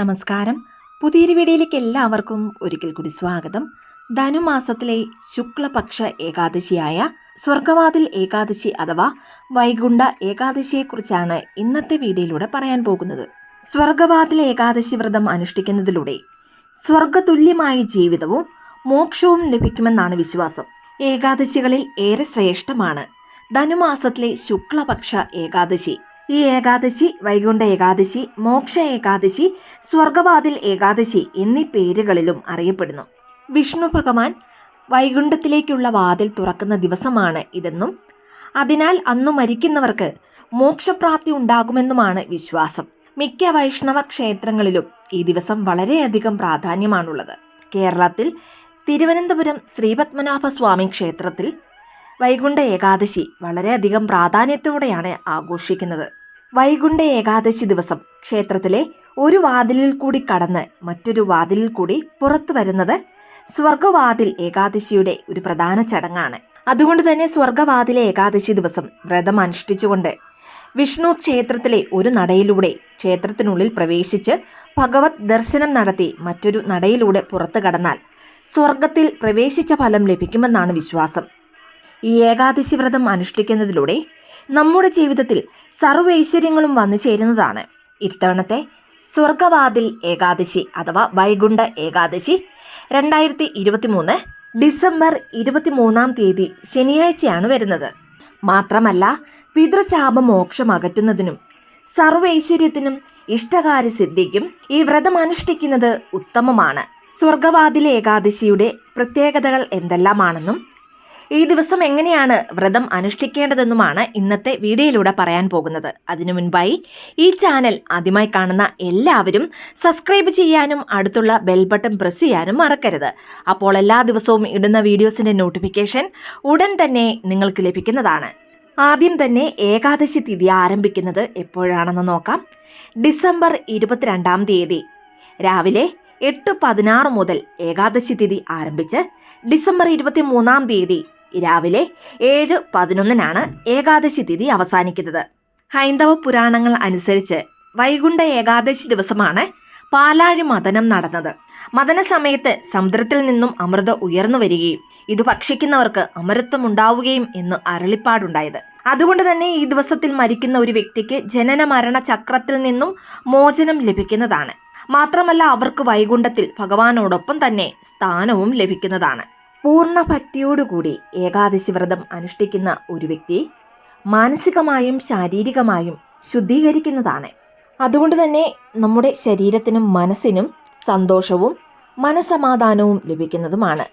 നമസ്കാരം. പുതിയൊരു വീഡിയോയിലേക്ക് എല്ലാവർക്കും ഒരിക്കൽ കൂടി സ്വാഗതം. ധനുമാസത്തിലെ ശുക്ലപക്ഷ ഏകാദശിയായ സ്വർഗവാതിൽ ഏകാദശി അഥവാ വൈകുണ്ഠ ഏകാദശിയെക്കുറിച്ചാണ് ഇന്നത്തെ വീഡിയോയിലൂടെ പറയാൻ പോകുന്നത്. സ്വർഗവാതിൽ ഏകാദശി വ്രതം അനുഷ്ഠിക്കുന്നതിലൂടെ സ്വർഗതുല്യമായ ജീവിതവും മോക്ഷവും ലഭിക്കുമെന്നാണ് വിശ്വാസം. ഏകാദശികളിൽ ഏറെ ശ്രേഷ്ഠമാണ്. ധനുമാസത്തിലെ ശുക്ലപക്ഷ ഏകാദശി. ഈ ഏകാദശി വൈകുണ്ഠ ഏകാദശി മോക്ഷ ഏകാദശി സ്വർഗവാതിൽ ഏകാദശി എന്നീ പേരുകളിലും അറിയപ്പെടുന്നു. വിഷ്ണു ഭഗവാൻ വൈകുണ്ഠത്തിലേക്കുള്ള വാതിൽ തുറക്കുന്ന ദിവസമാണ് ഇതെന്നും അതിനാൽ അന്നു മരിക്കുന്നവർക്ക് മോക്ഷപ്രാപ്തി ഉണ്ടാകുമെന്നുമാണ് വിശ്വാസം. മിക്ക വൈഷ്ണവ ക്ഷേത്രങ്ങളിലും ഈ ദിവസം വളരെയധികം പ്രാധാന്യമാണുള്ളത്. കേരളത്തിൽ തിരുവനന്തപുരം ശ്രീപത്മനാഭ സ്വാമി ക്ഷേത്രത്തിൽ വൈകുണ്ഠ ഏകാദശി വളരെയധികം പ്രാധാന്യത്തോടെയാണ് ആഘോഷിക്കുന്നത്. വൈകുണ്ഠ ഏകാദശി ദിവസം ക്ഷേത്രത്തിലെ ഒരു വാതിലിൽ കൂടി കടന്ന് മറ്റൊരു വാതിലിൽ കൂടി പുറത്തു വരുന്നത് സ്വർഗവാതിൽ ഏകാദശിയുടെ ഒരു പ്രധാന ചടങ്ങാണ്. അതുകൊണ്ട് തന്നെ സ്വർഗവാതിലെ ഏകാദശി ദിവസം വ്രതം അനുഷ്ഠിച്ചുകൊണ്ട് വിഷ്ണു ക്ഷേത്രത്തിലെ ഒരു നടയിലൂടെ ക്ഷേത്രത്തിനുള്ളിൽ പ്രവേശിച്ച് ഭഗവത് ദർശനം നടത്തി മറ്റൊരു നടയിലൂടെ പുറത്തു കടന്നാൽ സ്വർഗത്തിൽ പ്രവേശിച്ച ഫലം ലഭിക്കുമെന്നാണ് വിശ്വാസം. ഈ ഏകാദശി വ്രതം അനുഷ്ഠിക്കുന്നതിലൂടെ നമ്മുടെ ജീവിതത്തിൽ സർവൈശ്വര്യങ്ങളും വന്നു ചേരുന്നതാണ്. ഇത്തവണത്തെ സ്വർഗവാതിൽ ഏകാദശി അഥവാ വൈകുണ്ഠ ഏകാദശി രണ്ടായിരത്തി ഇരുപത്തി മൂന്ന് ഡിസംബർ ഇരുപത്തിമൂന്നാം തീയതി ശനിയാഴ്ചയാണ് വരുന്നത്. മാത്രമല്ല പിതൃശാപമോക്ഷം അകറ്റുന്നതിനും സർവൈശ്വര്യത്തിനും ഇഷ്ടകാര്യസിദ്ധിക്കും ഈ വ്രതം അനുഷ്ഠിക്കുന്നത് ഉത്തമമാണ്. സ്വർഗവാതിൽ ഏകാദശിയുടെ പ്രത്യേകതകൾ എന്തെല്ലാമാണെന്നും ഈ ദിവസം എങ്ങനെയാണ് വ്രതം അനുഷ്ഠിക്കേണ്ടതെന്നുമാണ് ഇന്നത്തെ വീഡിയോയിലൂടെ പറയാൻ പോകുന്നത്. അതിനു മുൻപായി ഈ ചാനൽ ആദ്യമായി കാണുന്ന എല്ലാവരും സബ്സ്ക്രൈബ് ചെയ്യാനും അടുത്തുള്ള ബെൽ ബട്ടൺ പ്രസ് ചെയ്യാനും മറക്കരുത്. അപ്പോൾ എല്ലാ ദിവസവും ഇടുന്ന വീഡിയോസിന്റെ നോട്ടിഫിക്കേഷൻ ഉടൻ തന്നെ നിങ്ങൾക്ക് ലഭിക്കുന്നതാണ്. ആദ്യം തന്നെ ഏകാദശി തിഥി ആരംഭിക്കുന്നത് എപ്പോഴാണെന്ന് നോക്കാം. ഡിസംബർ ഇരുപത്തിരണ്ടാം തീയതി. രാവിലെ എട്ട് പതിനാറ് മുതൽ ഏകാദശി തിഥി ആരംഭിച്ച് ഡിസംബർ ഇരുപത്തി മൂന്നാം തീയതി രാവിലെ ഏഴ് പതിനൊന്നിനാണ് ഏകാദശി തിഥി അവസാനിക്കുന്നത്. ഹൈന്ദവ പുരാണങ്ങൾ അനുസരിച്ച് വൈകുണ്ഠ ഏകാദശി ദിവസമാണ് പാലാഴി മദനം നടന്നത്. മദന സമയത്ത് സമുദ്രത്തിൽ നിന്നും അമൃത ഉയർന്നു വരികയും ഇത് ഭക്ഷിക്കുന്നവർക്ക് അമരത്വം ഉണ്ടാവുകയും എന്ന് അരളിപ്പാടുണ്ടായത്. അതുകൊണ്ട് തന്നെ ഈ ദിവസത്തിൽ മരിക്കുന്ന ഒരു വ്യക്തിക്ക് ജനന മരണ ചക്രത്തിൽ നിന്നും മോചനം ലഭിക്കുന്നതാണ്. മാത്രമല്ല അവർക്ക് വൈകുണ്ഠത്തിൽ ഭഗവാനോടൊപ്പം തന്നെ സ്ഥാനവും ലഭിക്കുന്നതാണ്. പൂർണ ഭക്തിയോടുകൂടി ഏകാദശി വ്രതം അനുഷ്ഠിക്കുന്ന ഒരു വ്യക്തി മാനസികമായും ശാരീരികമായും ശുദ്ധീകരിക്കുന്നതാണ്. അതുകൊണ്ട് തന്നെ നമ്മുടെ ശരീരത്തിനും മനസ്സിനും സന്തോഷവും മനസമാധാനവും ലഭിക്കുന്നതുമാണ്.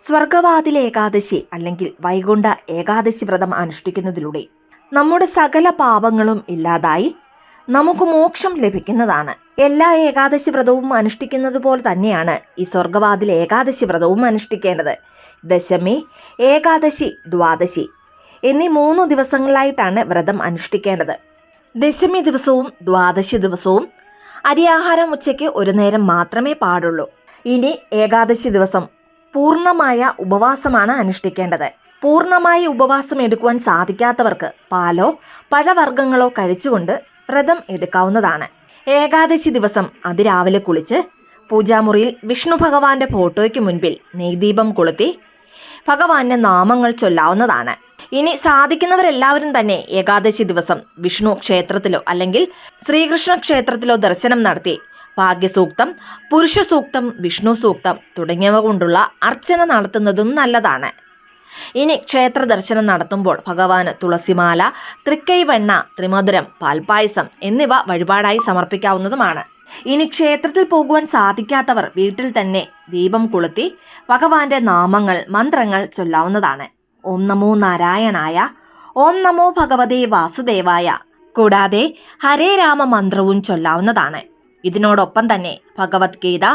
സ്വർഗവാതിൽ ഏകാദശി അല്ലെങ്കിൽ വൈകുണ്ഠ ഏകാദശി വ്രതം അനുഷ്ഠിക്കുന്നതിലൂടെ നമ്മുടെ സകല പാപങ്ങളും ഇല്ലാതായി നമുക്ക് മോക്ഷം ലഭിക്കുന്നതാണ്. എല്ലാ ഏകാദശി വ്രതവും അനുഷ്ഠിക്കുന്നത് പോലെ തന്നെയാണ് ഈ സ്വർഗവാതിൽ ഏകാദശി വ്രതവും അനുഷ്ഠിക്കേണ്ടത്. ദശമി ഏകാദശി ദ്വാദശി എന്നീ മൂന്ന് ദിവസങ്ങളായിട്ടാണ് വ്രതം അനുഷ്ഠിക്കേണ്ടത്. ദശമി ദിവസവും ദ്വാദശി ദിവസവും അരിയാഹാരം ഉച്ചയ്ക്ക് ഒരു നേരം മാത്രമേ പാടുള്ളൂ. ഇനി ഏകാദശി ദിവസം പൂർണമായ ഉപവാസമാണ് അനുഷ്ഠിക്കേണ്ടത്. പൂർണമായി ഉപവാസം എടുക്കുവാൻ സാധിക്കാത്തവർക്ക് പാലോ പഴവർഗങ്ങളോ കഴിച്ചുകൊണ്ട് വ്രതം എടുക്കാവുന്നതാണ്. ഏകാദശി ദിവസം അതിരാവിലെ കുളിച്ച് പൂജാമുറിയിൽ വിഷ്ണു ഭഗവാന്റെ ഫോട്ടോയ്ക്ക് മുൻപിൽ നെയ്ദീപം കൊളുത്തി ഭഗവാന്റെ നാമങ്ങൾ ചൊല്ലാവുന്നതാണ്. ഇനി സാധിക്കുന്നവരെല്ലാവരും തന്നെ ഏകാദശി ദിവസം വിഷ്ണു ക്ഷേത്രത്തിലോ അല്ലെങ്കിൽ ശ്രീകൃഷ്ണ ക്ഷേത്രത്തിലോ ദർശനം നടത്തി ഭാഗ്യസൂക്തം പുരുഷ സൂക്തം വിഷ്ണു സൂക്തം തുടങ്ങിയവ കൊണ്ടുള്ള അർച്ചന നടത്തുന്നതും നല്ലതാണ്. ഇനി ക്ഷേത്ര ദർശനം നടത്തുമ്പോൾ ഭഗവാന് തുളസിമാല തൃക്കൈവെണ്ണ ത്രിമധുരം പാൽപ്പായസം എന്നിവ വഴിപാടായി സമർപ്പിക്കാവുന്നതുമാണ്. ഇനി ക്ഷേത്രത്തിൽ പോകുവാൻ സാധിക്കാത്തവർ വീട്ടിൽ തന്നെ ദീപം കൊളുത്തി ഭഗവാന്റെ നാമങ്ങൾ മന്ത്രങ്ങൾ ചൊല്ലാവുന്നതാണ്. ഓം നമോ നാരായണായ ഓം നമോ ഭഗവതേ വാസുദേവായ. കൂടാതെ ഹരേ രാമ മന്ത്രവും ചൊല്ലാവുന്നതാണ്. ഇതിനോടൊപ്പം തന്നെ ഭഗവത്ഗീത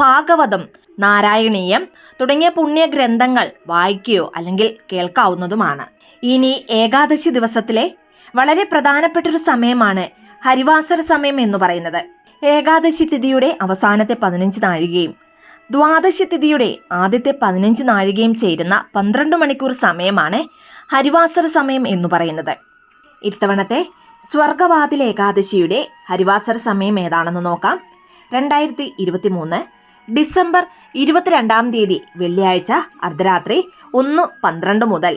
ഭാഗവതം നാരായണീയം തുടങ്ങിയ പുണ്യഗ്രന്ഥങ്ങൾ വായിക്കുകയോ അല്ലെങ്കിൽ കേൾക്കാവുന്നതുമാണ്. ഇനി ഏകാദശി ദിവസത്തിലെ വളരെ പ്രധാനപ്പെട്ടൊരു സമയമാണ് ഹരിവാസര സമയം എന്ന് പറയുന്നത്. ഏകാദശി തിഥിയുടെ അവസാനത്തെ പതിനഞ്ച് നാഴികയും ദ്വാദശി തിഥിയുടെ ആദ്യത്തെ പതിനഞ്ച് നാഴികയും ചേരുന്ന പന്ത്രണ്ട് മണിക്കൂർ സമയമാണ് ഹരിവാസര സമയം എന്ന് പറയുന്നത്. ഇത്തവണത്തെ സ്വർഗവാതിൽ ഏകാദശിയുടെ ഹരിവാസര സമയം ഏതാണെന്ന് നോക്കാം. രണ്ടായിരത്തി ഇരുപത്തി മൂന്ന് ഡിസംബർ ഇരുപത്തിരണ്ടാം തീയതി വെള്ളിയാഴ്ച അർദ്ധരാത്രി ഒന്ന് പന്ത്രണ്ട് മുതൽ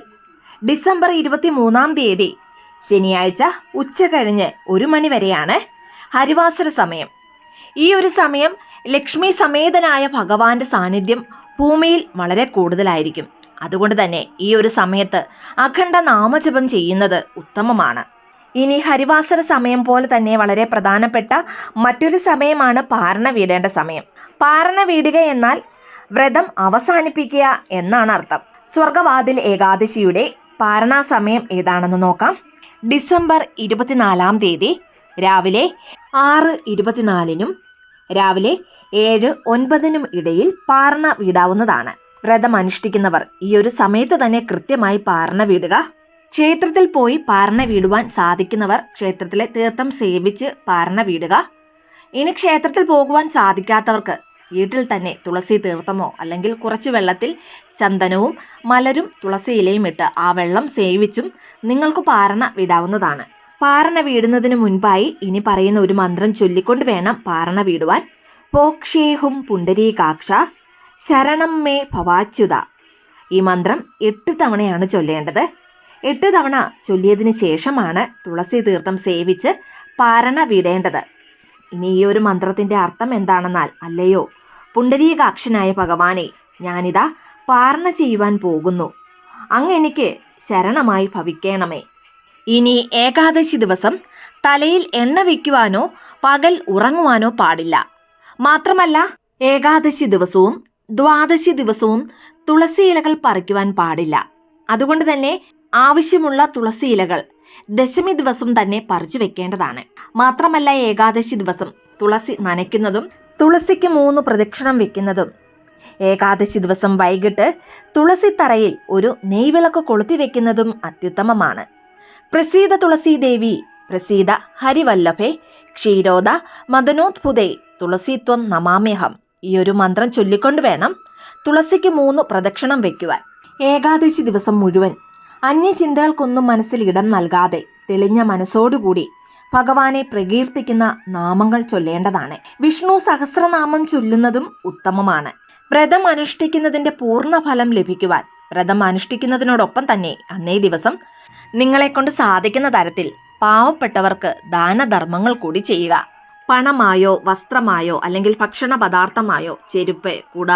ഡിസംബർ ഇരുപത്തി മൂന്നാം തീയതി ശനിയാഴ്ച ഉച്ച കഴിഞ്ഞ് ഒരു മണി വരെയാണ് ഹരിവാസര സമയം. ഈ ഒരു സമയം ലക്ഷ്മി സമേതനായ ഭഗവാന്റെ സാന്നിധ്യം ഭൂമിയിൽ വളരെ കൂടുതലായിരിക്കും. അതുകൊണ്ട് തന്നെ ഈ ഒരു സമയത്ത് അഖണ്ഡ നാമജപം ചെയ്യുന്നത് ഉത്തമമാണ്. ഇനി ഹരിവാസര സമയം പോലെ തന്നെ വളരെ പ്രധാനപ്പെട്ട മറ്റൊരു സമയമാണ് പാരണ വീടേണ്ട സമയം. പാരണ വീടുക എന്നാൽ വ്രതം അവസാനിപ്പിക്കുക എന്നാണ് അർത്ഥം. സ്വർഗവാതിൽ ഏകാദശിയുടെ പാരണാ സമയം ഏതാണെന്ന് നോക്കാം. ഡിസംബർ ഇരുപത്തിനാലാം തീയതി രാവിലെ ആറ് ഇരുപത്തിനാലിനും രാവിലെ ഏഴ് ഒൻപതിനും ഇടയിൽ പാർണ വീടാവുന്നതാണ്. വ്രതം അനുഷ്ഠിക്കുന്നവർ ഈ ഒരു സമയത്ത് തന്നെ കൃത്യമായി പാർണ വീടുക. ക്ഷേത്രത്തിൽ പോയി പാർണ വീടുവാൻ സാധിക്കുന്നവർ ക്ഷേത്രത്തിലെ തീർത്ഥം സേവിച്ച് പാർണ വീടുക. ഇനി ക്ഷേത്രത്തിൽ പോകുവാൻ സാധിക്കാത്തവർക്ക് വീട്ടിൽ തന്നെ തുളസി തീർത്ഥമോ അല്ലെങ്കിൽ കുറച്ച് വെള്ളത്തിൽ ചന്ദനവും മലരും തുളസി ഇലയും ഇട്ട് ആ വെള്ളം സേവിച്ചും നിങ്ങൾക്ക് പാർണ വിടാവുന്നതാണ്. പാരണ വീടുന്നതിന് മുൻപായി ഇനി പറയുന്ന ഒരു മന്ത്രം ചൊല്ലിക്കൊണ്ട് വേണം പാറണ വീടുവാൻ. പോക്ഷേഹും പുണ്ടരീകാക്ഷ ശരണം മേ ഭവാച്യുത. ഈ മന്ത്രം എട്ട് തവണയാണ് ചൊല്ലേണ്ടത്. എട്ട് തവണ ചൊല്ലിയതിന് ശേഷമാണ് തുളസി തീർത്ഥം സേവിച്ച് പാരണ വിടേണ്ടത്. ഇനി ഈ ഒരു മന്ത്രത്തിന്റെ അർത്ഥം എന്താണെന്നാൽ അല്ലയോ? പുണ്ടരീകാക്ഷനായ ഭഗവാനെ ഞാനിതാ പാരണ ചെയ്യുവാൻ പോകുന്നു. അങ്ങ് എനിക്ക് ശരണമായി ഭവിക്കണമേ. ഇനി ഏകാദശി ദിവസം തലയിൽ എണ്ണ വയ്ക്കുവാനോ പകൽ ഉറങ്ങുവാനോ പാടില്ല. മാത്രമല്ല ഏകാദശി ദിവസവും ദ്വാദശി ദിവസവും തുളസി ഇലകൾ പറിക്കുവാൻ പാടില്ല. അതുകൊണ്ട് തന്നെ ആവശ്യമുള്ള തുളസി ഇലകൾ ദശമി ദിവസം തന്നെ പറിച്ചു വെക്കേണ്ടതാണ്. മാത്രമല്ല ഏകാദശി ദിവസം തുളസി നനയ്ക്കുന്നതും തുളസിക്ക് മൂന്ന് പ്രദക്ഷിണം വെക്കുന്നതും. ഏകാദശി ദിവസം വൈകിട്ട് തുളസി തറയിൽ ഒരു നെയ്വിളക്ക് കൊളുത്തി വെക്കുന്നതും അത്യുത്തമമാണ്. പ്രസീത തുളസി ദേവി പ്രസീത ഹരിവല്ലഭേ ക്ഷീരോദ മദനോത്ഭുതേ തുളസിത്വം നമാമ്യഹം. ഈ ഒരു മന്ത്രം ചൊല്ലിക്കൊണ്ട് വേണം തുളസിക്ക് മൂന്ന് പ്രദക്ഷിണം വയ്ക്കുവാൻ ഏകാദശി ദിവസം മുഴുവൻ അന്യചിന്തകൾക്കൊന്നും മനസ്സിൽ ഇടം നൽകാതെ തെളിഞ്ഞ മനസ്സോടുകൂടി ഭഗവാനെ പ്രകീർത്തിക്കുന്ന നാമങ്ങൾ ചൊല്ലേണ്ടതാണ്. വിഷ്ണു സഹസ്രനാമം ചൊല്ലുന്നതും ഉത്തമമാണ്. വ്രതം അനുഷ്ഠിക്കുന്നതിന്റെ പൂർണ ഫലം ലഭിക്കുവാൻ വ്രതം അനുഷ്ഠിക്കുന്നതിനോടൊപ്പം തന്നെ അന്നേ ദിവസം നിങ്ങളെക്കൊണ്ട് സാധിക്കുന്ന തരത്തിൽ പാവപ്പെട്ടവർക്ക് ദാനധർമ്മങ്ങൾ കൂടി ചെയ്യുക. പണമായോ വസ്ത്രമായോ അല്ലെങ്കിൽ ഭക്ഷണ പദാർത്ഥമായോ ചെരുപ്പ് കുട.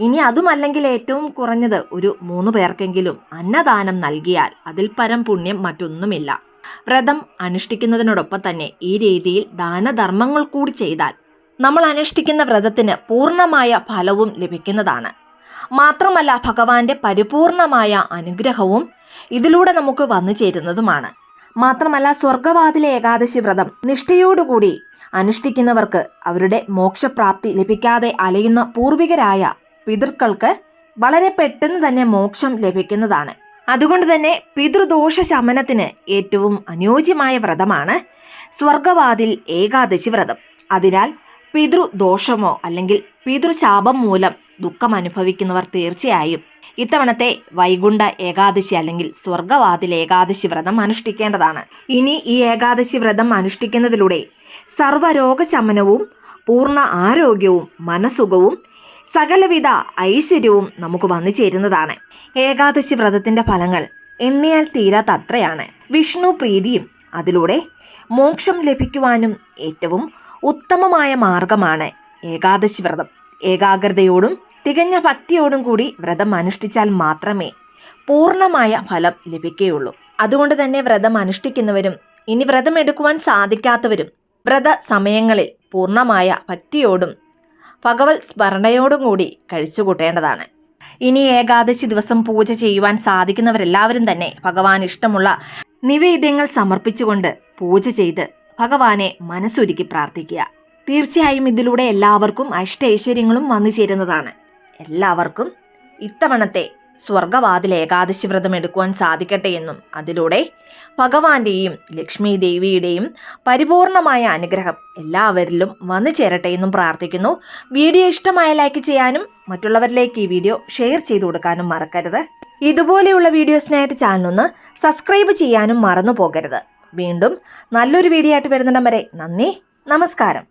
ഇനി അതുമല്ലെങ്കിൽ ഏറ്റവും കുറഞ്ഞത് ഒരു മൂന്ന് പേർക്കെങ്കിലും അന്നദാനം നൽകിയാൽ അതിൽ പരം പുണ്യം മറ്റൊന്നുമില്ല. വ്രതം അനുഷ്ഠിക്കുന്നതിനോടൊപ്പം തന്നെ ഈ രീതിയിൽ ദാനധർമ്മങ്ങൾ കൂടി ചെയ്താൽ നമ്മൾ അനുഷ്ഠിക്കുന്ന വ്രതത്തിന് പൂർണമായ ഫലവും ലഭിക്കുന്നതാണ്. മാത്രമല്ല ഭഗവാന്റെ പരിപൂർണമായ അനുഗ്രഹവും ഇതിലൂടെ നമുക്ക് വന്നു ചേരുന്നതുമാണ്. മാത്രമല്ല സ്വർഗവാതിലെ ഏകാദശി വ്രതം നിഷ്ഠയോടുകൂടി അനുഷ്ഠിക്കുന്നവർക്ക് അവരുടെ മോക്ഷപ്രാപ്തി ലഭിക്കാതെ അലയുന്ന പൂർവികരായ പിതൃക്കൾക്ക് വളരെ പെട്ടെന്ന് തന്നെ മോക്ഷം ലഭിക്കുന്നതാണ്. അതുകൊണ്ട് തന്നെ പിതൃദോഷ ശമനത്തിന് ഏറ്റവും അനുയോജ്യമായ വ്രതമാണ് സ്വർഗവാതിൽ ഏകാദശി വ്രതം. അതിനാൽ പിതൃദോഷമോ അല്ലെങ്കിൽ പിതൃശാപം മൂലം ദുഃഖം അനുഭവിക്കുന്നവർ തീർച്ചയായും. ഇത്തവണത്തെ വൈകുണ്ഠ ഏകാദശി അല്ലെങ്കിൽ സ്വർഗവാതിൽ ഏകാദശി വ്രതം അനുഷ്ഠിക്കേണ്ടതാണ്. ഇനി ഈ ഏകാദശി വ്രതം അനുഷ്ഠിക്കുന്നതിലൂടെ സർവരോഗശമനവും പൂർണ ആരോഗ്യവും മനസുഖവും സകലവിധ ഐശ്വര്യവും നമുക്ക് വന്നു ചേരുന്നതാണ്. ഏകാദശി വ്രതത്തിന്റെ ഫലങ്ങൾ എണ്ണിയാൽ തീരാത്ത അത്രയാണ് വിഷ്ണു പ്രീതിയും അതിലൂടെ മോക്ഷം ലഭിക്കുവാനും ഏറ്റവും ഉത്തമമായ മാർഗമാണ് ഏകാദശി വ്രതം. ഏകാഗ്രതയോടും തികഞ്ഞ ഭക്തിയോടും കൂടി വ്രതം അനുഷ്ഠിച്ചാൽ മാത്രമേ പൂർണമായ ഫലം ലഭിക്കുകയുള്ളൂ. അതുകൊണ്ട് തന്നെ വ്രതം അനുഷ്ഠിക്കുന്നവരും ഇനി വ്രതം എടുക്കുവാൻ സാധിക്കാത്തവരും വ്രത സമയങ്ങളിൽ പൂർണമായ ഭക്തിയോടും ഭഗവത് സ്മരണയോടും കൂടി കഴിച്ചുകൂട്ടേണ്ടതാണ്. ഇനി ഏകാദശി ദിവസം പൂജ ചെയ്യുവാൻ സാധിക്കുന്നവരെല്ലാവരും തന്നെ ഭഗവാൻ ഇഷ്ടമുള്ള നിവേദ്യങ്ങൾ സമർപ്പിച്ചുകൊണ്ട് പൂജ ചെയ്ത് ഭഗവാനെ മനസ്സൊരുക്കി പ്രാർത്ഥിക്കുക. തീർച്ചയായും ഇതിലൂടെ എല്ലാവർക്കും അഷ്ടൈശ്വര്യങ്ങളും വന്നു ചേരുന്നതാണ്. എല്ലാവർക്കും ഇത്തവണത്തെ സ്വർഗവാതിൽ ഏകാദശി വ്രതം എടുക്കുവാൻ സാധിക്കട്ടെ എന്നും അതിലൂടെ ഭഗവാന്റെയും ലക്ഷ്മി ദേവിയുടെയും പരിപൂർണമായ അനുഗ്രഹം എല്ലാവരിലും വന്നു ചേരട്ടെ എന്നും പ്രാർത്ഥിക്കുന്നു. വീഡിയോ ഇഷ്ടമായ ലൈക്ക് ചെയ്യാനും മറ്റുള്ളവരിലേക്ക് ഈ വീഡിയോ ഷെയർ ചെയ്തു കൊടുക്കാനും മറക്കരുത്. ഇതുപോലെയുള്ള വീഡിയോസിനായിട്ട് ചാനലൊന്ന് സബ്സ്ക്രൈബ് ചെയ്യാനും മറന്നു പോകരുത് വീണ്ടും നല്ലൊരു വീഡിയോ ആയിട്ട് വരുന്നിടം വരെ നന്ദി നമസ്കാരം.